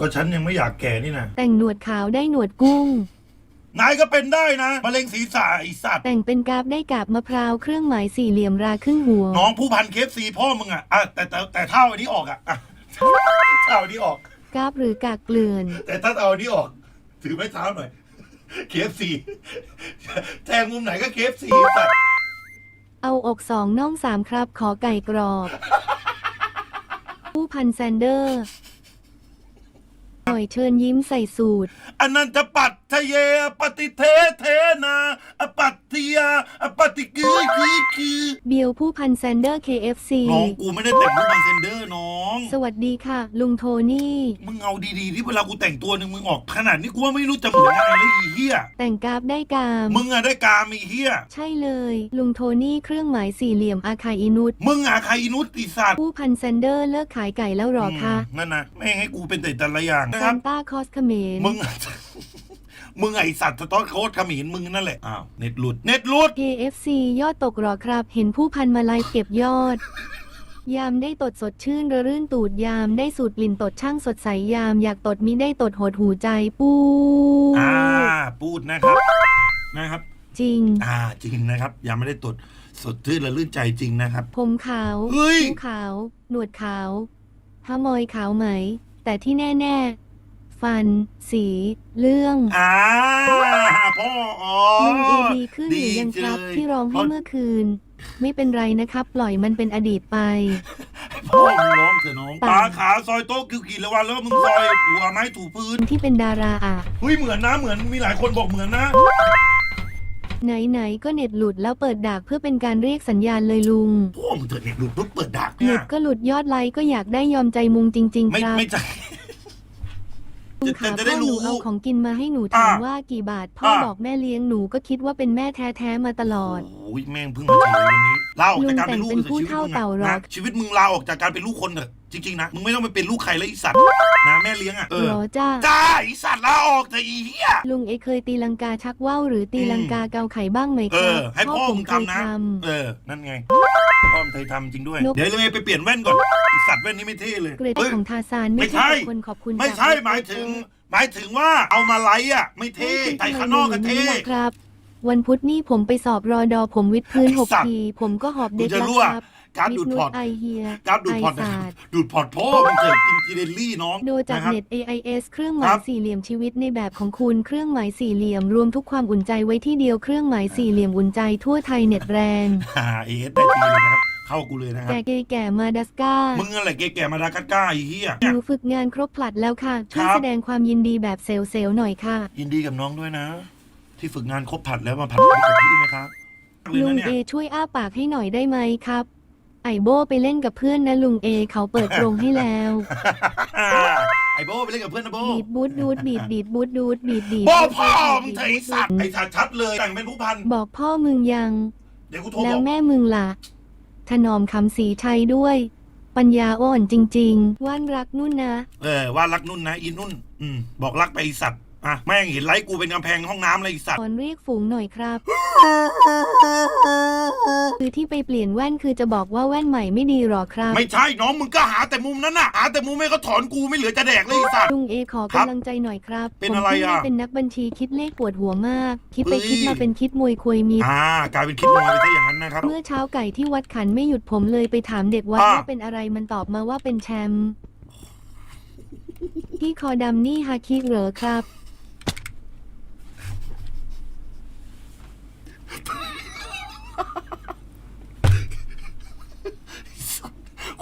ก็ฉันยังไม่อยากแก่นี่นะแต่งหนวดขาวได้หนวดกุ้ง นายก็เป็นได้นะมะเร็งศีรษะไอสัตว์แต่งเป็นกราฟได้กาบมะพร้าวเครื่องหมายสี่เหลี่ยมราครึ่งหัว น้องผู้พันเคฟซีพ่อมึงอะอะแต่แต่แต่เท่าอันนี้ออกอะอะเท่าอันนี้ออก กราฟหรือกากเกลื่อน แต่ถ้าเอาอันนี้ออก ถือไม้เท้าหน่อยเคฟซีแทงมุมไหนก็เคฟซีสัตว์เอาอกสองน่องสามครับ ขอไก่กรอบ ผู้พันแซนเดอร์ หน่อยเชิญยิ้มใส่สูตร อนันตปัตทะเยปฏิเทเทนา อปัตติยาอปฏิกือคือคือเบียวผู้พันแซนเดอร์ KFC น้องกูไม่ได้แต่งรูปบันเซนเดอร์น้อง สวัสดีค่ะ ลุงโทนี่ มึงเอาดีๆที่เวลากูแต่งตัวหนึ่งมึงออกขนาดนี้กูว่าไม่รู้จะเหมือนยังไงเลยอีเฮียแต่งกราฟได้กาม มึงอะได้กามอีเฮียใช่เลย ลุงโทนี่เครื่องหมายสี่เหลี่ยมอาคาอินุตมึงอะใครอินุตติสัตว์ผู้พันแซนเดอร์เลิกขายไก่แล้วหรอคะมนั่นนะแม่งให้กูเป็นแต่แต่ละอย่างนะคซารับนต้าคอสเขมรมึงอะ มึงไอสัตว์สต๊อกโค้ดขมิ้นมึงนั่นแหละ อ้าว เน็ตหลุด เน็ตหลุด KFC ยอดตกหรอครับ เห็นผู้พันมาไลฟ์เก็บยอด ยามได้ตดสดชื่นระรื่นตูดยามได้สูตรกลิ่นตดช่างสดใสยามอยากตดมิได้ตดหดหูใจปูอ่า พูดนะครับ นะครับ จริง อ่า จริงนะครับ ยังไม่ได้ตดสดชื่นและลื่นใจจริงนะครับ ผมขาวเฮ้ย คิ้วขาว หนวดขาวฮามอยขาวไหม แต่ที่แน่ ๆ ฟัน สี เรื่องอ่าพ่ออ๋อลุงเอดีขึ้นหรือยังครับดีเลยที่ร้องให้เมื่อคืน ไม่เป็นไรนะครับ ปล่อยมันเป็นอดีตไปพ่อมึงร้องเถอะน้องตาตาขาซอยโต๊ะกี่กี่ละวันแล้วมึงซอยหัวไม้ถูพื้นที่เป็นดาราอะเฮ้ยเหมือนนะเหมือนมีหลายคนบอกเหมือนนะ ไหนๆก็เน็ตหลุดแล้วเปิดดากเพื่อเป็นการเรียกสัญญาณเลยลุงพ่อมึงเถอะเน็ตหลุดปุ๊บเปิดดักเน็เนี่ยตก็หลุดยอดไลค์ก็อยากได้ยอมใจมุงจริง ๆ ไม่ครับไม่ใช่ ลุงจะขาจะพ่ได้อหนูรู้เอาของกินมาให้หนูถามอะว่ากี่บาท พ่ออะบอกแม่เลี้ยงหนูก็คิดว่าเป็นแม่แท้ๆมาตลอด โอ้ยแม่งเพิ่งมาเฉลยวันนี้ลาออกจากการเป็นลูกลุงแต่งเป็นผู้ชีวิตเท่ามึงเต่าอะหรอกนะชีวิตมึงลาออกจากการเป็นลูกคนเถอะ จริงๆนะมึงไม่ต้องไปเป็นลูกใครแล้วไอีสัตว์นะแม่เลี้ยงอะเออเหรอจ้า จ้าไอีสัตว์ลาออกแต่อีเหี้ย ลุงเอเคยตีลังกาชักว่าวหรือตีลังกาเกาไข่บ้างไหมเอครัอ บให้พ่อผมมึงเคยทำนะทเออ นั่นไง พ่อมึงเคยทำจริงด้วยนกเดี๋ยวเลยไปเปลี่ยนแว่นก่อนไอสัตว์แว่นนี้ไม่เท่เลยำเกรดเฮ้ย ของทาซานไม่ไม่ใช่ ใช่ขอบคุณขอบคุณไม่ใช่จากหมายถึง หมายถึงว่าเอามาไลฟ์อะ ไม่เท่เฮ้ยใส่ข้างนอกก็เท่ทำไมลุงอย่างนี้ล่ะครับ วันพุธนี่ผมไปสอบรอดอผมวิดพื้นไอ้หกสัตว์ที ผมก็หอบกูเด็กจะแล้วรั่ว ครับ การดูดพอร์ตไอเฮียการดูดพอร์ตไอศาสตร์ดูดพอร์ตพ่อมึงเคยกินกินเดลลี่น้องโดจากนะครับเน็ต AIS เครื่องหคมารัยบสี่เหลี่ยมชีวิตในแบบของคุณเครื่องหมายสี่เหลี่ยมรวมทุกความอุ่นใจไว้ที่เดียวเครื่องหมายสี่เหลี่ยมอุ่นใจทั่วไทยเน็ตแรงอ่าเอสได้ทีเลยนะครับเข้ากูเลยนะครับแก่เกย์แก่มาดัสกามึงอะไรแก่ๆมาดากัสการ์ไอ้เหี้ยหนูฝึกงานครบผลัดแล้วค่ะ ช่วยครับแสดงความยินดีแบบเซลล์เซลล์หน่อยค่ะ ยินดีกับน้องด้วยนะ ที่ฝึกงานครบผัดแล้วมาผัดกับพี่ไหมครับเลยลุนะงเนี่ยเอช่วยอ้าปากให้หน่อยได้ไหมครับ ไอโบไปเล่นกับเพื่อนนะลุงเอเขาเปิดกรงให้แล้วไอ้โบไปเล่นกับเพื่อนนะโบบีดบูดดูดบีดดีดบูดดูดบีดดีดโบบูดพ่อบูดมึงบีดเถอะไอ้สัตว์ไอ้สัตว์ชัดเลยแต่งเป็นผู้พันบอกพ่อมึงยัง เดี๋ยวกูโทรแล้บวอกแม่มึงล่ะ ถนอมคำสีชัยด้วย ปัญญาอ่อนจริง ๆ ว่านรักนุ่นนะ เออว่ารักนุ่นนะอีนุ่นอืมบอกรักไปไอ้สัตว์ อะแม่งเห็นไลค์กูเป็นกำแพงห้องน้ำเลยไอ้สัตขว์อเรียกฝูงหน่อยครับ คือที่ไปเปลี่ยนแว่นคือจะบอกว่าแว่นใหม่ไม่ดีหรอครับไม่ใช่น้องมึงก็หาแต่มุมนั้นน่ะหาแต่มุมไม่ก็ถอนกูไม่เหลือจะแดกเลยไอ้สัตว์ ลุงเอขอครับกำลังใจหน่อยครับเป็นผมอะไรเพิ่งอะด้เป็นนักบัญชีคิดเลขปวดหัวมาก คิดไปเฮ้ย คิดมาเป็นคิดมวยควยมี อ่ากลายเป็นคลิปมวยไปซะอย่างนั้นนะครับ เมื่อเช้าไก่ที่วัดขันไม่หยุดผมเลยไปถามเด็กวัดอะ ว่าเป็นอะไรมันตอบมาว่าเป็นแชมป์ที่คอดำนี่ฮาคิเหรอครับ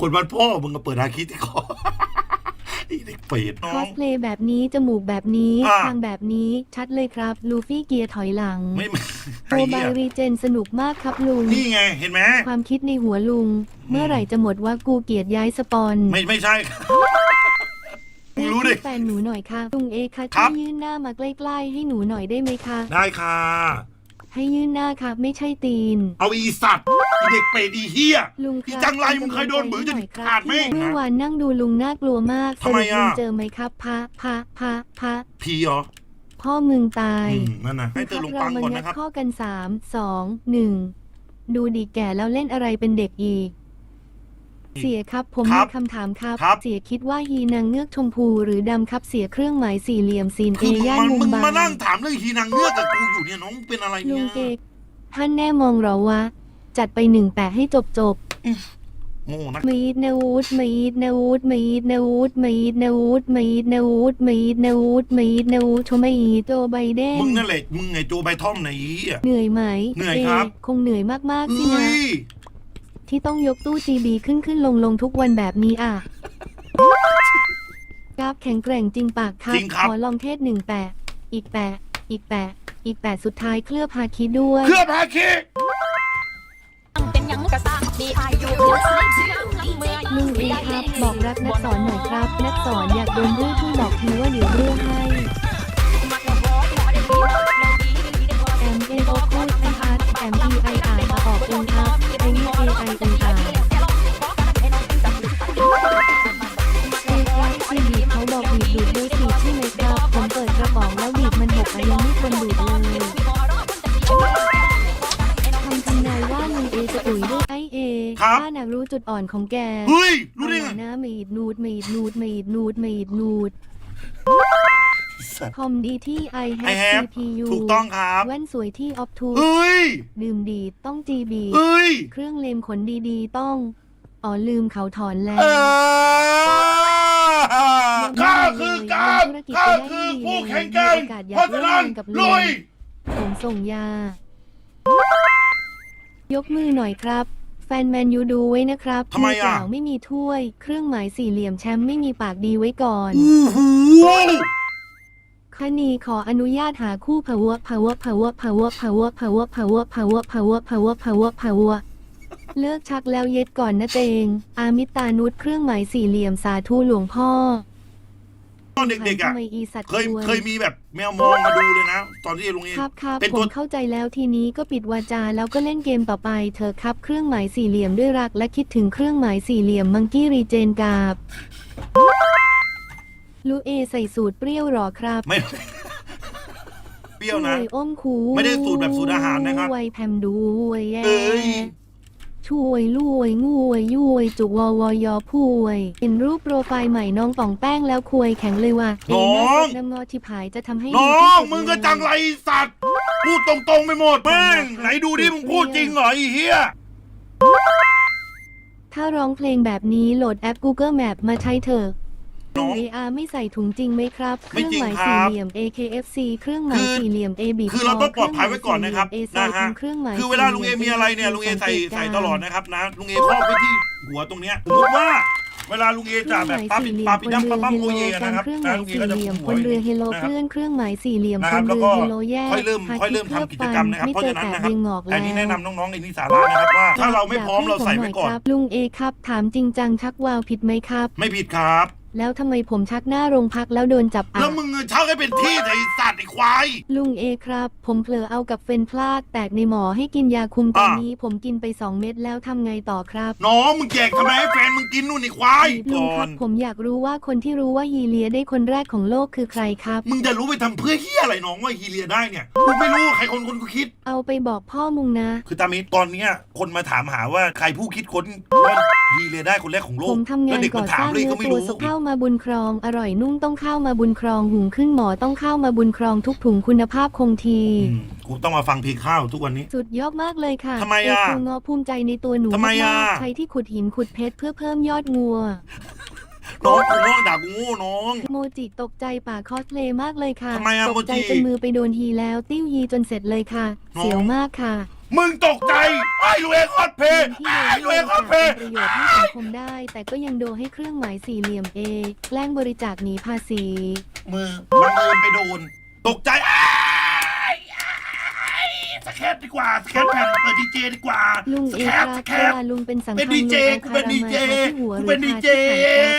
คนบ้านพ่อมึงก็เปิดอาคิดที่คอไอ้เด็กเปรตน้คออง สเพลย์แบบนี้จมูกแบบนี้อะ ทางแบบนี้ชัดเลยครับ ลูฟี่เกียร์ถอยหลังไม่ไม่โมไอ้บาเหี้ยยรีเจนสนุกมากครับลุง นี่ไงเห็นไหมความคิดในหัวลุง เมื่อไหร่จะหมดว่ากูเกลียดย้ายสปอนไม่ไม่ใช่ มึงรู้ดิ แฟนหนูหน่อยค่ะลุงเอคะครัช่วบ ยยื่นหน้ามาใกล้ๆให้หนูหน่อยได้ไหมคะ ได้ค่ะ ให้ยื่นหน้าค่ะ ไม่ใช่ตีน เอาอีสัตว์อีเด็กเปรตอีเหี้ยลุงคอีรับจังไรมึงเคยโดนมือจนหน่อยครับขาดไหมเมื่อวานนั่งดูลุงน่ากลัวมากสทำไมรุปลุงอะเจอไหมครับพระพระพระพระพีเหรอพ่อมึงตาย อืมนั่นนะให้เธอลงปังก่อนเรามางันะครับข้อกันสามสองหนึ่งดูดีแก่แล้วเล่นอะไรเป็นเด็กอีก เสียครับผมครัมีบคำถามครับ ครับ เสียคิดว่าฮีนางเงือกชมพูหรือดำครับเสียเครื่องหมายสี่เหลี่ยมซีนเอคือมึงย่านมันมุมึมงบามานั่งถามเรื่องฮีนางเงือกกับกูอยู่เนี่ยน้องเป็นอะไรลุเนี่งเกยกท่านแน่มองเหรอวะ จัดไปหนึ่งแปะให้จบจบโง่นักมีดนาวูดมีดนาวูดมีดนาวูดมีดนาวูดมีดนาวูดมีดนาวูดมีดนาวูดโชไม่โจไบเดนมึงนั่นแหละมึงไงโจไบทอมไหนอะ เหนื่อยไหมเหนื่อยครับเคงเหนื่อยมากๆสิเฮ้นะ ย ที่ต้องยกตู้ GB ขึ้นขึ้นลงลงทุกวันแบบนี้อะกราฟแข็งแกร่งจริงปากครับจริงครับ ขอลองเทศหนึ่งแปะ อีกแปะ อีกแปะ อีกแปะสุดท้ายเคลือบฮาคิด้วย เครือพาคีเป็นหยังกะสร้างมีอายุเมื่อยลุงเอครับ บอกรักนักสอนหน่อยครับ นักสอนอยากโดนเรื่องที่บอกทีว่าเดี๋ยวเรื่องให้มักบอกหมอได้ดีเราดีดีได้บอกแอมเอโอพูดไออาร์แอมพีไออาร์มาออกเองครับ บที่บีบเขาบอกบีบดูดด้วยสิใช่ไหมครับ ผมเปิดกระป๋องแล้วบีบมันหกอะยังไม่ควรดูดเลยคำทำนายว่าลุงเอจะตุ๋ยด้วยไอเอถ้าหนักรู้จุดอ่อนของแกเฮ้ยรู้ได้ไงเอานะมีดนูดมีดนูดมีดนูดมีดนูด สัตว์ คอมดีที่ i I have have CPU ถูกต้องครับ แว่นสวยที่ o p t u เฮ้ย ดื่มดีดต้อง GB เฮ้ย เครื่องเลมขนดีๆต้อง อ๋อลืมเขาถอนแล้เอวอข้าคือการข้าคือผู้แข่งขันเพราะฉะนั้นลุย ผมส่งยา ยกมือหน่อยครับ แฟนแมนยูดูไว้นะครับทำไมอะ เปล่าไม่มีถ้วย เครื่องหมายสี่เหลี่ยมแชมป์ไม่มีปากดีไว้ก่อน โอ้โห คณีขออนุญาตหาคู่ power power power power power power power power power power power เลิกชักแล้วเย็ดก่อนนะเตง อามิตานุษเครื่องหมายสี่เหลี่ยมสาธุหลวงพ่อ ตอนเด็กๆอะทำไมอีสัตว์เคยกวน เคยมีแบบแมวมองมาดูเลยนะ ตอนที่ลุงเองครับครับเป็นผตัว มเข้าใจแล้วทีนี้ก็ปิดวาจาแล้วก็เล่นเกมต่อไปเธอะครับ เครื่องหมายสี่เหลี่ยมด้วยรักและคิดถึงเครื่องหมายสี่เหลี่ยมมังกี้รีเจนกาบ ลูเอใส่สูตรเปรี้ยวหรอครับไม่ เปรี้ยวนะช่วยอ้มคูไม่ได้สูตรแบบสูตรอาหารนะครับ วยแพมด้วยแย่เอ้ย ช่วยลุยงวยยุยจุกวอวอยอพูยเห็นรูปโปรไฟล์ใหม่น้องป่องแป้งแล้วควยแข็งเลยว่ะน้องเน้ำงอที่ผายจะทำให้น้ดีอที่งสุดมึงก็เลยจังไรสัตว์ พูดตรงๆไปหมดแม่งไหนดูดิมึงพูดจริงเหรอไอ้เหี้ย ถ้าร้องเพลงแบบนี้โหลดแอป Google Map มาใช้เถอะ น้อง AR ไม่ใส่ถุงจริงไหมครับ เคไม่รื่องจริงหมายครัสี่บเหลี่ยม AKFC เครื่องหมายคือสี่เหลี่ยม AB คือเราต้องปลอดภัยไว้ก่อนนะครับเอนะฮะ เครื่องหมายคือเวลาลุงเอมีอะไรเนี่ยลุงเอใส่ใส่ตลอดนะครับนะลุงเอครอบไว้ที่หัวตรงเนี้ยสมมติว่า เวลาลุงเอจะแบบปาปิดปาปิดดั้มปาปั๊มโมเยนะครับเครื่องหนะมายลุงเอสี่ก็เหจะลี่ยมหับวนเรือไว้เฮโลนะคเครับ ลื่อนเครื่องหมายสี่เหลี่ยมนะบครับนแล้วเรืก็อเฮโลแยกค่อยเริ่มพาค่อยเริ่มทิตทำกิจกรรมนะครับไม่เพราะเจอฉะนั้นแตะนะครับเบียงงอกอันนี้แล้วแนะนำน้องๆในนี้สาระนะครับว่า ถ้าเราไม่พร้อมเราใส่ไว้ก่อนครับลุงเอครับ ถามจริงจังชักวาวผิดไหมครับ ไม่ผิดครับ แล้วทำไมผมชักหน้าโรงพักแล้วโดนจับอะแล้วมึงเช่าให้เป็นที่ไอ้สัตว์ไอ้ควาย ลุงเอครับ ผมเผลอเอากับเฟนพลาด แตกในหมอให้กินยาคุมตอนอะ นี้ผมกินไป2เม็ดแล้วทำไงต่อครับน้องมึงแจกทำไมให้แฟนมึงกินนู่นไอ้ควายลุงก่คอรันบผมอยากรู้ว่าคนที่รู้ว่ายีเลียได้คนแรกของโลกคือใครครับ มึงจะรู้ไปทำเพื่อเฮียอะไรน้องว่าฮีเลียได้เนี่ยกูไม่รู้ใครคนคนกูคิด เอาไปบอกพ่อมุงนะ คือตามิตอนเนี้ยคนมาถามหาว่าใครผู้คิดค้นว่าฮีเลียได้คนแรกของโลผกมทำแล้งาวนเด็กก่มัอนถาสมร้างเลยเนื้ก็อไม่ตัวรู้สข้าวมาบุญครอง อร่อยนุ่มต้องข้าวมาบุญครองหุงขึ้นหมอต้องข้าวมาบุญครองทุกถุงคุณภาพคงที อืมกูต้องมาฟังเพลงข้าวทุกวันนี้ สุดยอดมากเลยค่ะทำไมอะเครูงอภูมิใจในตัวหนูทำไมอะากๆใช้ที่ขุดหินขุดเพชรเพื่อเพิ่มยอดงัว น้องกูง้อด่ากูโง่น้อง โมจิตกใจป่าคอสเพลย์มากเลยค่ะทำไมอะตกใจโมจิจนมือไปโดนทีแล้วติ้วยีจนเสร็จเลยค่ะ น้อง เสียวมากค่ะ มึงตกใจไอ้ลูเอคอสเพย์ที่ไอ้โดลูนเอให้คอสเพเป็นย์ประโยชน์ให้สังคมได้ แต่ก็ยังโดนให้เครื่องหมายสี่เหลี่ยมเอแกล้งบริจาคหนีภาษีมือบังเอิญไปโดน ตกใจไอ้ไอ้สแคปดีกว่าสแคปแผ่นเปิดดีเจดีกว่าลุงสเอแคคปรัสบแคเวปลาลุงเป็นสังเป็นฆาดีเจลุงกูเอาเป็นดีเจคารามาที่หัวหกูรือเป็นดีทาเจที่ขาครับ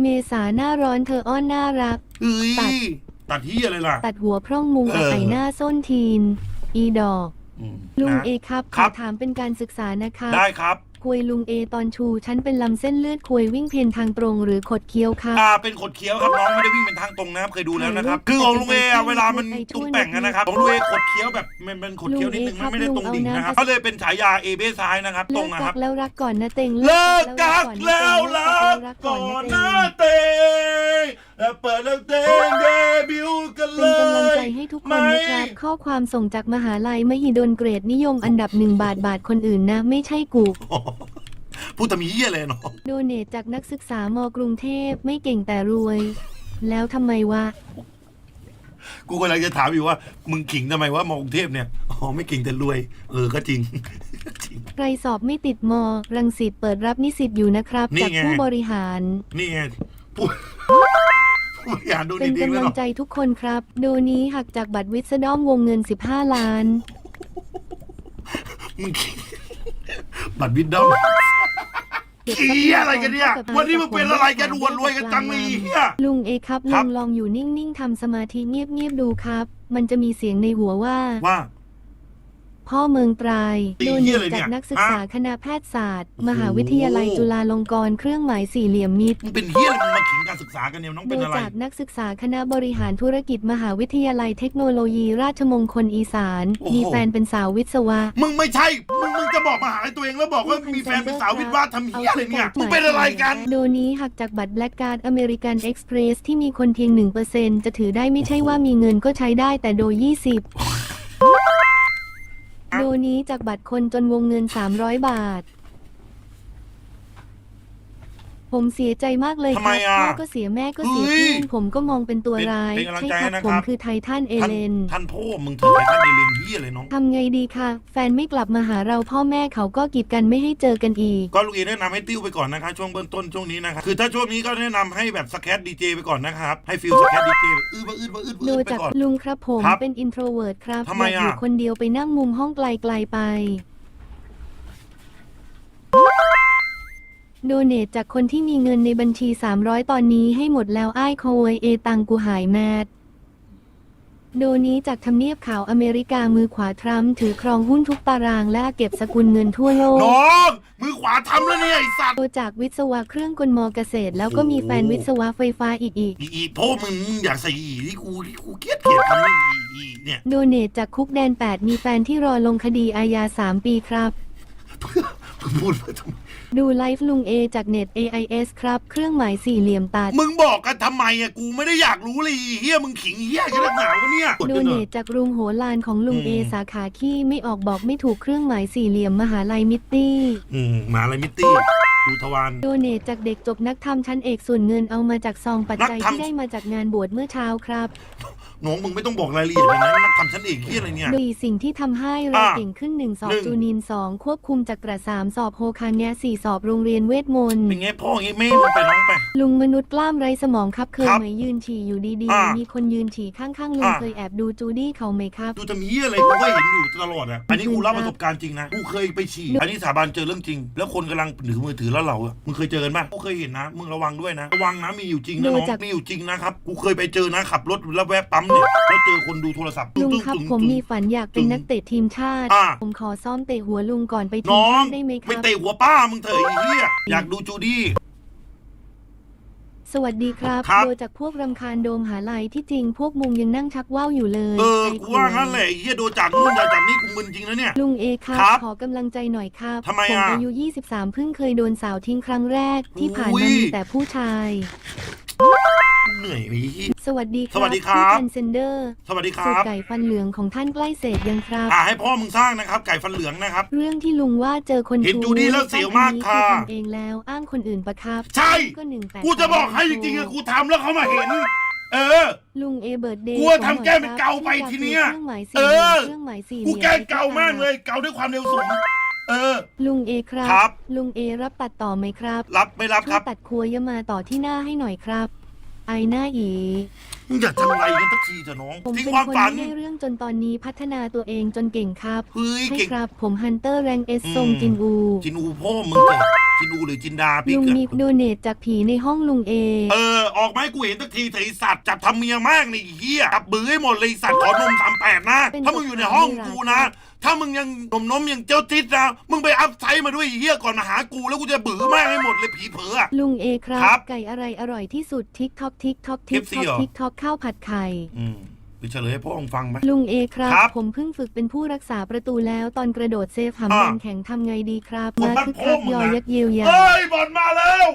เมษาหน้าร้อนเธออ้อนน่ารักเฮ้ตัดยตัดที่อะไรล่ะ ตัดหัวพร่องมุงเออไอหน้าส้นทีน อีดอก อืมลุงนะ เอครับคขรัอบ ถามเป็นการศึกษานะคะได้ครับคควยลุงเอตอนชูฉันเป็นลำเส้นเลือดควยวิ่งเพนทางตรงหรือขดเคี้ยวครับ อ่าเป็นขดเคี้ยวครับน้องไม่ได้วิ่งเป็นทางตรงนะครับเคยดูแล้วนะครับ คือของลุงเออะเวลามันตุ้งแต่งอะนะครับของลุงเอขดเคี้ยวแบบมันเป็นขดเคี้ยวนิดนึงมันไม่ได้ตรงดิ่งนะครับก็เลยเป็นฉายาเอเบซ้ายนะครับตเลิรงกนะคกัรับ กแล้วรักก่อนนะเต็งเลิกกักแล้วรักก่อนนะเต้แล้วเปิดแล้วเต้เดบิวต์กันเลเป็นกำลังย ใจให้ทุกคนนะครับ ข้อความส่งจากมหาลัยมหิดลเกรดนิยมอันดับหนึ่งบาทบาทคนอื่นนะ ไม่ใช่กู พูดทำเหี้ยเลยเนาะโดเนทจากนักศึกษามกรุงเทพไม่เก่งแต่รวย แล้วทำไมวะ กูกำลังจะถามอยู่ว่า มึงขิงทำไมว่ามองเทพเนี่ยอ๋อไม่เก่งแต่รวย เออก็จริง จริง ใครสอบไม่ติดมรังสิตเปิดรับนิสิตอยู่นะครับ นี่จากไง ผู้บริหาร นี่ไงพูด พูดอย่าดูเป็นดีๆกำแล้วลังเนาะใจทุกคนครับโดนี้หักจากบัตรวิสดอมวงเงิน 15 ล้าน มึงขิงบัตรวิดดอมเก็บเฮียอะไรกันเนี่ยทรัพยากรวันนี้มึงเป็นอะไรกันอวดรวยกันจังเลยเฮีย ลุงเอครับครัลุบ งลองอยู่นิ่งๆทำสมาธิเงียบๆดูครับ มันจะมีเสียงในหัวว่า ว่า พ่อเมืองปลายตีโดเหี้เนยทเลยเนี่จายกนักศึกษาฮะคณะแพทยศาสตร์โอ้โหมหาวิทยาลัยจุฬาลงกรณ์เครื่องหมายสี่เหลี่ยมมิตรมึงเป็นเฮียอะไรมึงมาขิงการศึกษากันเนี่ยน้องโดเป็นยอะไร จากนักศึกษาคณะบริหารธุรกิจมหาวิทยาลัยเทคโนโลยีราชมงคลอีสาน โอ้โห มีแฟนเป็นสาววิศวะ มึงไม่ใช่ มึงมึงจะบอกมาหาตัวเองแล้วบอกว่ามีแฟนเป็นสาววิทย์ว่าทำเฮียอะไรเนี่ย มึงเป็นอะไรกัน โดนี้หักจากบัตรแบล็กการ์ดอเมริกันเอ็กซ์เพรสที่มีคนเพียง 1%จะถือได้ไม่ใช่ว่ามีเงินก็ใช้ได้แต่โดย 20 โดนี้จากบัตรคนจนวงเงิน 300 บาท ผมเสียใจมากเลยคทำไมรับอะพ่อก็เสียแม่ก็เสียเฮ้ยเพื่อนผมก็มองเป็นตัวเป็นร้ายเป็นกำลังใช่ใจครับนะผคมรับคือไททันเอท่านเลนท่านพ่อมึงเถอะไอ้ท่านเดลินเฮียอะไรน้อง ทำไงดีคะแฟนไม่กลับมาหาเราพ่อแม่เขาก็กีดกันไม่ให้เจอกันอีก ก็ลูกเอแนะนำให้ติ้วไปก่อนนะคะช่วงเบื้องต้นช่วงนี้นะครับคือถ้าช่วงนี้ก็แนะนำให้แบบสแคตดีเจไปก่อนนะครับให้ฟิลสแคตดีเจแบบอื้อบ้าอื้อบ้าอื้อบ้าดูอื้อไปจากก่อน ลุงครับผมครับเป็นอินโทรเวิร์ดครับทำไมอยากอยู่อะ คนเดียวไปนั่งมุมห้องไกลๆไป โดเนทจากคนที่มีเงินในบัญชี 300 ตอนนี้ให้หมดแล้วอ้ายโคยเอตังกูหายแมดโดนี้จากทำเนียบข่าวอเมริกามือขวาทรัมป์ถือครองหุ้นทุกตารางและเก็บสกุลเงินทั่วโลก น้อง มือขวาทำแล้วเนี่ยไอ้สัตว์ โดจากวิศวะเครื่องกลมอเกษตร แล้วก็มีแฟนวิศวะไฟฟ้าอีกอีก อีอีพ่อมึงอยากใส่อีที่กูที่กูเกลียดเกลียดคำนี้อีอีเนี่ย โดเนทจากคุกแดน 8 มีแฟนที่รอลงคดีอาญา3 ปีครับมึง พูดมาทำไมดูไลฟ์ลุงเอจากเน็ต AIS ครับ เครื่องหมายสี่เหลี่ยมตัด มึงบอกกันทำไมอะกูไม่ได้อยากรู้เลยอีเฮียมึงขิงเฮียกันนักหนาวะเนี่ย โดเนทจากรุงโหลานของลุงอืมเอสาขาขี้ไม่ออกบอกไม่ถูกเครื่องหมายสี่เหลี่ยมมหาลัยมิตตี้ อืมหมาอะไรมิตตี้ดูทวาร โดเนทจากเด็กจบนักธรรมชั้นเอกส่วนเงินเอามาจากซองปัจจัยนักธรรม ที่ได้มาจากงานบวชเมื่อเช้าครับ น้องมึงไม่ต้องบอกรายละเอียดเลยนะนักทำชั้นเอกเฮียอะไรเนี่ยโดยสิ่งที่ทำให้เราอ่าเก่งขึ้นหนึ่งสอบหนึ่ง จูนินสองควบคุมจากกระสามสอบโฮคางแงสี่สอบโรงเรียนเวทมนต์เป็นไงพ่อไงแม่มึงไปน้องไป ลุงมนุษย์กล้ามไร้สมองครับเคยครับไหมยืนฉี่อยู่ดีอ่าๆมีคนยืนฉี่ข้างๆลุงอ่าเคยแอบดูจูดี้เขาไหมครับ ดูจะมีเหี้ยอะไรกูก็เห็นอยู่ตลอดอะอันนี้กูเล่าประสบการณ์จริงนะกูเคยไปฉี่อันนี้สาบานเจอเรื่องจริง แล้วคนกำลังถือมือถือแล้วเราอะมึงเคยเจอกันป่ะกูเคยเห็นนะมึงระวังด้วยนะระวังนะมีอยู่จริงนะน้ดูองจาก มีอยู่จริงนะครับกูเคยไปเจอนะขับรถแล้วแวะปั๊มเนี่ยแล้วเจอคนดูโทรศัพท์ลุงตึ้งครับตึ้งผมตึ้งมีฝันอยากเป็นตึงนักเตะทีมชาติอ่าผมขอซ้อมเตะหัวลุงก่อนไปทีมน้องชาติได้ไหมคไม่รับ เตะหัวป้ามึงเถอะไอ้เหี้ยอยากดูจูดี้ สวัสดีครับ ครับ โดยจากพวกรำคาญโดมหาลัยที่จริงพวกมุงยังนั่งชักว่าวอยู่เลยเออไอ้กูว่างั้นแหละไอ้เหี้ยโดนจากนู่นโดนจากนี่กูมึนจริงนะเนี่ย ลุงเอครับครับขอกำลังใจหน่อยครับทำไมผมอะอายุ 23 เพิ่งเคยโดนสาวทิ้งครั้งแรกที่ผ่านอุ้มายมีแต่ผู้ชาย เหนื่อยไอ้เหี้ย สวัสดีคสรัวัสดีครับ พี่ทันเซนเดอร์สวัสดีคสูรัตบรไก่ฟันเหลืองของท่านใกล้เสร็จยังครับ อ่าให้พ่อมึงสร้างนะครับ ไก่ฟันเหลืองนะครับ เรื่องที่ลุงว่าเจอคนเห็นจูดี้แล้วเสียวมากค่ะตั้งอันนี้อทำเองแล้วอ้างคนอื่นปะครับใช่ ก็หนึ่งแปดกูจะบอกให้จริงๆอะกูทำแล้วเขามาเห็น เออ ลุงเอเบิร์ดเดย์กูว่าทำแก้มเป็นเกาไปทีเนี้ยเครื่องหมายสี่เอเหลี่ยอมเครื่องหมายสี่เหกูลี่ยมแกล้งเกามากเลยเกาด้วยความเร็วสูง เออ ลุงเอครับ ครับ ลุงเอรับตัดต่อไหมครับรับไม่รับช่ควรัยบตัดครัวยามาต่อที่หน้าให้หน่อยครับ ไอหน้าอีมึงอยากทำอะไรกันสักทีเถอะน้องผมทิ้งเป็นความคนฝัน ที่ได้เรื่องจนตอนนี้พัฒนาตัวเองจนเก่งครับเฮ้ยใช่เก่ง ครับผมฮันเตอร์แรงเอสอืม ทรงจินอู จินอูพ่อมึงเถอะ จินอูหรือจินดาพี่ลุงเกิดมีโดเนทจากผีในห้องลุงเอ เออ ออกมาให้กูเห็นสักทีเถอะไอสัตว์จับทำเมียมากนี่ไอ้เฮียจับบื้อให้หมดเลยไอ้สัตว์ขอนมสามแปดนะถ้ามึงอยู่ในห้องกูนะ ถ้ามึงยังนมนมยังเจ้าติดนะมึงไปอัพไซด์มาด้วยไอ้เฮียก่อนมาหากูแล้วกูจะบื้อมากให้หมดเลยผีเผลออะ ลุงเอครัครับบไก่อะไรอร่อยที่สุดทิกท็อกทิกท็อกทิก FC ท็อกเหรอ ทิกท็อกข้าวผัดไข่ อืม ไปเฉลยให้พ่อองค์ฟังไหม ลุงเอครับ ครับผมเพิ่งฝึกเป็นผู้รักษาประตูแล้วตอนกระโดดเซฟหำอ่าแดงแข็งทำไงดีครับคนมาบ้านคึกโค้คังกมึงยอนะยักเยียวยาเฮ้ยบอลมาแล้ว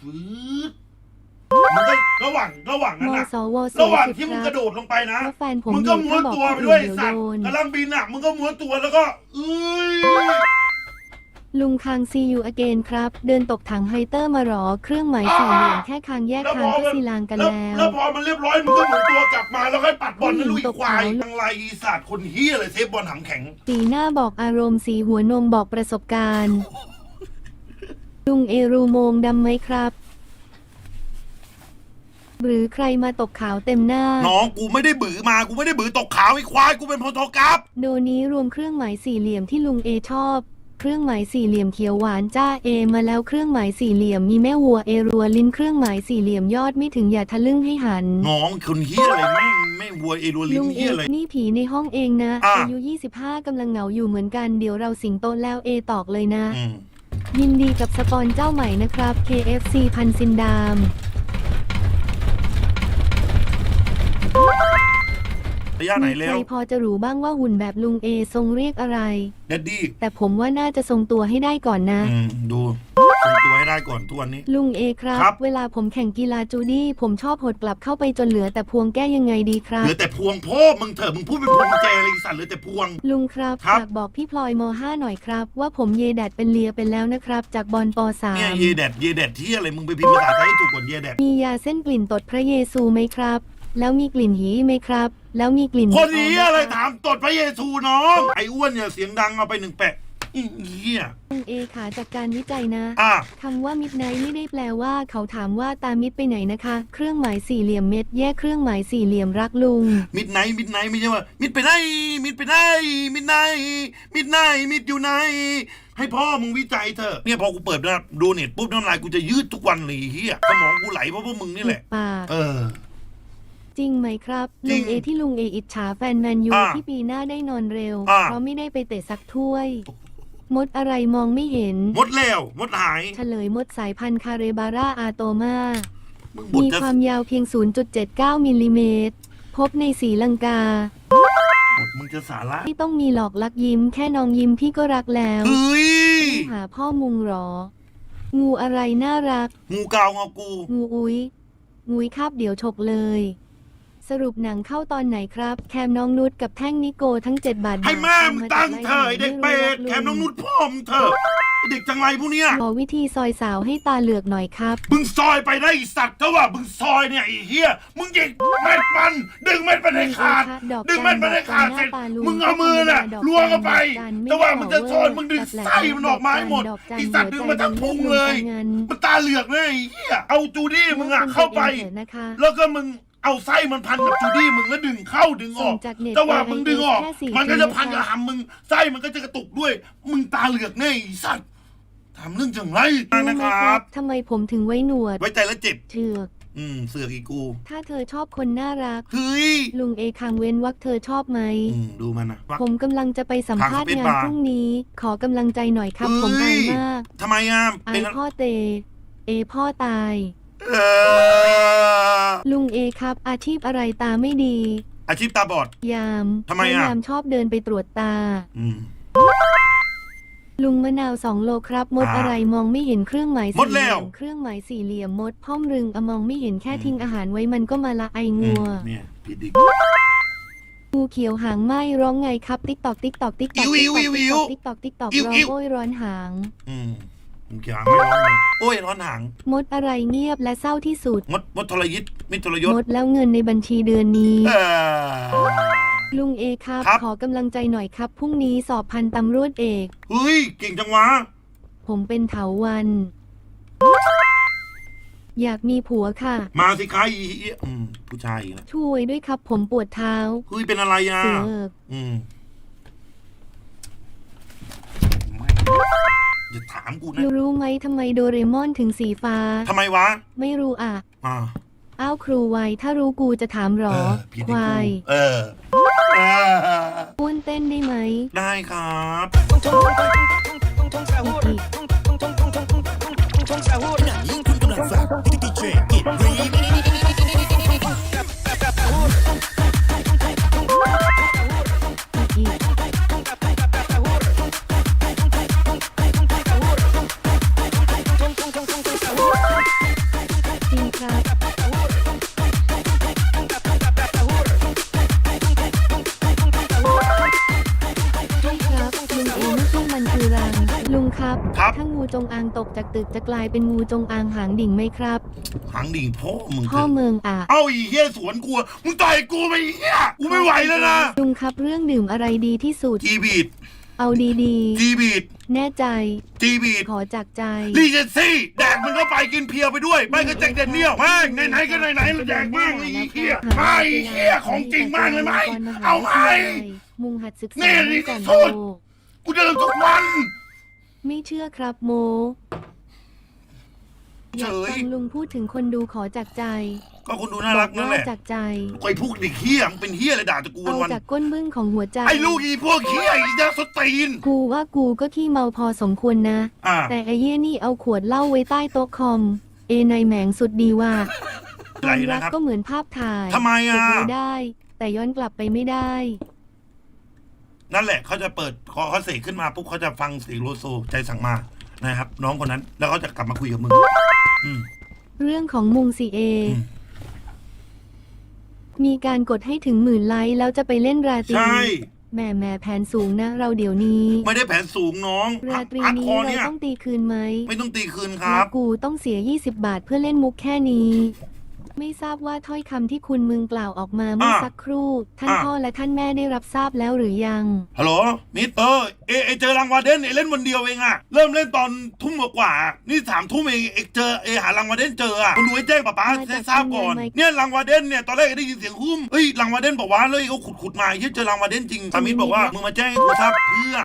ฟืดมึงก็ระหว่างระหว่างนั้นมนะสวสระหว่างสิบที่มึงคกรัระบโดดลงไปนะแล้วแฟนผมมึงก็อยู่ม้วนถ้าบอกตัวไปคนด้วยอื่นไอ้สัตว์เดี๋ยวโดนกำลังบินอะมึงก็ม้วนตัวแล้วก็เอ้ย ลุงคางซียูอเกนครับ เดินตกถังไฮเตอร์มาหรอ เครื่องหมายสี่เหลี่ยมแค่คางแยกคางก็ซีลางกันแล้วแล้วแล้วพอมันเรียบร้อยมึงก็หมุนตัวกลับมาแล้วค่อยปัดบอลนั่นลุยตกควายเขาทางไรอีสัตว์คนเฮียอะไรเซฟบอลหางแข็งสีหน้าบอกอารมณ์สีหัวนมบอกประสบการณ์ ลุงเอรูโมงดำไหมครับ หรือใครมาตกขาวเต็มหน้า น้องกูไม่ได้บือมากูไม่ได้บือตกขาวไอ้ควายกูเป็นโพโทกราฟโดนี้รวมเครื่องหมายสี่เหลี่ยมที่ลุงเอชอบ เครื่องหมายสี่เหลี่ยมเขียวหวานจ้าเอ มาแล้วเครื่องหมายสี่เหลี่ยมมีแม่วัวเอรัวลิ้นเครื่องหมายสี่เหลี่ยมยอดไม่ถึงอย่าทะลึ่งให้หัน น้องคนเฮียอะไรแม่งแม่งวัวเอโรลิลุนงเอเฮียอะไร นี่ผีในห้องเองนะอะ อายุ 25กำลังเหงาอยู่เหมือนกันเดี๋ยวเราสิงโตแล้วเอตอกเลยนะ อืมยินดีกับสปอนเจ้าใหม่นะครับ KFC พันซินดาม ระยะไหนมีแล้ใครวพอจะรู้บ้างว่าหุ่นแบบลุงเอทรงเรียกอะไร เดดดี้แต่ผมว่าน่าจะทรงตัวให้ได้ก่อนนะ อืมดูส่งตัวให้ได้ก่อนทุกวันนี้ ลุงเอครับ ครับ เวลาผมแข่งกีฬาจูดี้ผมชอบหดกลับเข้าไปจนเหลือแต่พวงแก้ยังไงดีครัเหบ ลือแต่พวงพ่อมึงเถอะมึงพูดเป็นพวงแจเลยไอ้สัตว์เหลือแต่พวง ลุงครับครับ ฝากบอกพี่พลอยม .5 หน่อยครับ ว่าผมเยแดดเป็นเลียเป็นแล้วนะครับ จากบอลป เนี่ย .3 เยแดดเยแดดที่อะไรมึงไปพิมพ์ภาษาไทยให้ถูกก่อนเยแดดมียาเส้นกลิ่นตดพระเยซูไหมครับ แล้วมีกลิ่นหีไหมครับ แล้วมีกลิ่นคนนี้หมอะไรคบถามตดพระเยซูน้องไอ้อ้วนเนี่ยเสียงดังเอาไปหนึ่งแปะอีเหี้ยลุงเอขาจากการวิจัยนะอะคำว่ามิดไนไม่ได้แปลว่า เขาถามว่าตามิดไปไหนนะคะ เครื่องหมายสี่เหลี่ยมเม็ดแยกเครื่องหมายสี่เหลี่ยมรักลุง มิดไนท์มิดไนท์ไม่ใช่ว่า มิดไปไหนมิดไปไหนมิดไนท์มิดไนท์มิดอยู่ไหนให้พ่อมึงวิจัยเถอะเนี่ยพอกูเปิดนะดูเน็ตปุ๊บน้ำลายกูจะยืดทุกวันเลยไอ้เฮียสมองกูไหลเพราะพวกมึงนี่แหละปากเออ จริงไหมครับจริลุงงเอที่ลุงเออิจฉาแฟนแมนยูอ่าที่ปีหน้าได้นอนเร็ว อ่าเพราะไม่ได้ไปเตะสักถ้วย มดอะไรมองไม่เห็น มดแล้วมดหาย เฉลยมดสายพันธุ์คาเรบาร่าอาโตมา มึงบดมีจะความยาวเพียง 0.79 มิลลิเมตร พบในสีลังกาบดมึงจะสาระไม่ต้องมีหลอกลักยิ้ม แค่น้องยิ้มพี่ก็รักแล้วเฮ้ยหาพ่อมุงหรอ งูอะไรน่ารัก งูกาวงอกู งูอุ้ยงุยคาบเดี๋ยวฉกเลย สรุปหนังเข้าตอนไหนครับ แคมน้องนุชกับแท่งนิโกทั้ง 7 บาทให้แม่มึงาตั้งจากเถอะไอ้เด็กเป็ดแคมน้องนุชพ่อมึงเถอะไอ้เด็กจังไรพวกเนี้ยขอวิธีซอยสาวให้ตาเหลือกหน่อยครับ มึงซอยไปได้ไอ้สัตว์ถ้าว่ามึงซอยเนี่ยไอ้เหี้ยมึงหยิกเม็ดมันดึงเม็ดมันให้ขาดดอกดึงเม็ดมันให้ขาดเสร็จหน้าตาลุงมึงเอามือน่ะดอกล้วงเข้าไปดอกจันแต่ว่ามึงจะซอยไม่มึงดึงแปลกๆไส้มันออกมาให้หมดดอกจันไอ้สัตว์ดึงมาทั้งพุงเลยดอกจันมันตาเหลือกเลยไอ้เหี้ยเอาจูดี้มึงอะลือกเข้าไปคนกันองเถอะนะคะแล้วก็มึง เอาไส้มันพันกับจูดี้มึงแล้วดึงเข้าดึงออกส่งจากเน็ตแต่ว่ามึงดึงออก แค่สี่มันก็จะทีพันกับนะคะหำมึงไส้มันก็จะกระตุกด้วย มึงตาเหลือกแน่ไอ้สัตว์ทำเรื่องจังไรรู้นะไหมครับ ทำไมผมถึงไว้หนวด ไว้ใจแล้วเจ็บ เถือก อืม เสือกอีกูถ้าเธอชอบคนน่ารัก เฮ้ยลุงเอคังเว้นวักเธอชอบไหม อืมดูมันนะว่า ผมกำลังจะไปสัมภาษณ์ทางสเปซงานบาร์พรุ่งนี้ ขอกำลังใจหน่อยครับเฮ้ยผมอายมาก ทำไมอะอาเป็นยพ่อเต เอพ่อตายเออ ลุงเอครับ อาชีพอะไรตาไม่ดี อาชีพตาบอด ยามทำไมอะยามชอบเดินไปตรวจตา อืม ลุงมะนาวสองโลครับ มดอ่าอะไรมองไม่เห็นเครื่องหมายมสี่ดเหแล้ลี่วยมเครื่องหมายสี่เหลี่ยมมดพ่อมรึงอะมองไม่เห็นแค่อืมทิ้งอาหารไว้มันก็มาละไออืงัมวเนี่ยผิดอีก งูเขียวหางไหมร้องไงครับ ติ๊กตอกติ๊กตอกติ๊กตอกอิวอิวอิวติ๊กตอกติ๊กตอกอิวร้องอิวโอ้ยร้อนหาง อืมมึง เขียวหางไม่ร้องเลยโอ้ยร้อนหางมดอะไรเงียบและเศร้าที่สุด มดมดทรยิตมิตรทรยศมดแล้วเงินในบัญชีเดือนนี้ เออ ลุงเอครับ ครับ ขอกำลังใจหน่อยครับพรุ่งนี้สอบพันตำรวจเอก เฮ้ยเก่งจังวะผมเป็นเถาวัน อยากมีผัวค่ะ มาสิคะอีเหี้ยอืมผู้ชายอีกแล้วช่วยด้วยครับผมปวดเท้าเฮ้ยเป็นอะไรอะเสือกอืม ไม่จะถามามกูนะรู้ไหมทำไมโดเรมอนถึงสีฟ้า ทำไมวะไม่รู้อะ อ่าอ้าวครูไวถ้ารู้กูจะถามหรอเออผิดคที่วายกูเออเออ อ้วนเต้นได้ไหม ได้ครับอีกคุณกำลังฟังดีเจกิจรี กจากตึกจะกลายเป็นงูจงอางหางดิ่งไหมครับ หางดิ่งพ่อมึงพ่อเถอะเมืองอะเอ้าอีเหี้ยสวนกูมึงต่อยกูไปเหี้ยกูไม่ไหวแล้วนะลุงครับเรื่องดื่มอะไรดีที่สุด จีบีดเอาดีจีบีดๆ แน่ใจ จีบีดขอจากใจ ลีเจนซี่แดกมันก็ไปกินเพียวไปด้วย ไม่ก็แจ็คเดนเนียลแม่งไหนๆก็ไหนๆแล้วแดกมากเลยไอ้เหี้ยไม่ไอ้เหี้ยของจริงมากเลยไหมเอาไหม มุงหัดศึกนี่ษานี่ก่อนที่สุดโมกูเดินทุกวัน ไม่เชื่อครับโมเฉอยากยฟังลุงพูดถึงคนดูขอจากใจก็คนดูน่ารักนั่นแหว่าละจากใจไอ้พวกเด็กเหี้ยมันเป็นเหี้ยอะไรด่าตะกูเอาวันจากก้นบึ้งของหัวใจๆไอ้ลูกอีพวกเหี้ยไอ้ยาสตีน กูว่ากูก็ขี้เมาพอสมควรนะอ่าแต่ไอ้เหี้ยนี่เอาขวดเหล้าไว้ใต้โต๊ะคอม เอนายแหมงสุดดีว่าคอะไรวามรันะครับก็เหมือนภาพถ่ายทำไมอะเก็บไว้ได้ แต่ย้อนกลับไปไม่ได้ นั่นแหละเขาจะเปิดเขาเขาเสกขึ้นมาปุ๊บเขาจะฟังเสียงโลโซใจสั่งมานะครับ น้องคนนั้น แล้วเขาจะกลับมาคุยกับมึงอืม เรื่องของมุงซีเอ อืม มีการกดให้ถึงหมื่นไลค์แล้วจะไปเล่นราตรีใช่ แหม่แหม่แผนสูงนะ เราเดี๋ยวนี้ ไม่ได้แผนสูงน้องราตรีฮัดนี้คอร์เราเนี่ย ต้องตีคืนไหมไม่ต้องตีคืนคแล้รัวบกูต้องเสีย 20 บาทเพื่อเล่นมุกแค่นี้ ไม่ทราบว่าถ้อยคำที่คุณมึงกล่าวออกมาเมื่ออะสักครู่ ท่านอะพ่อและท่านแม่ได้รับทราบแล้วหรือยัง ฮัลโหลมิสเตอร์เอเอเจอรังวาเดนเอเล่นวันเดียวเองอะเริ่มเล่นตอนทุ่มกว่าๆนี่สามทุ่มเองเอเจอเอหารังวาเดนเจออะคนดูให้แจ้งป้าป้ามาจากให้ทราบก่อนทำงานไหมเนี่ยรังวาเดนเนี่ยตอนแรกได้ยินเสียงหุ้มเฮ้ยรังวาเดนบอกว่าเลยเขาขุดขุดๆมาเฮ้ยเจอรังวาเดนจริงสามิธบอกว่ามึงมาแจ้งให้กูทราบเพื่อ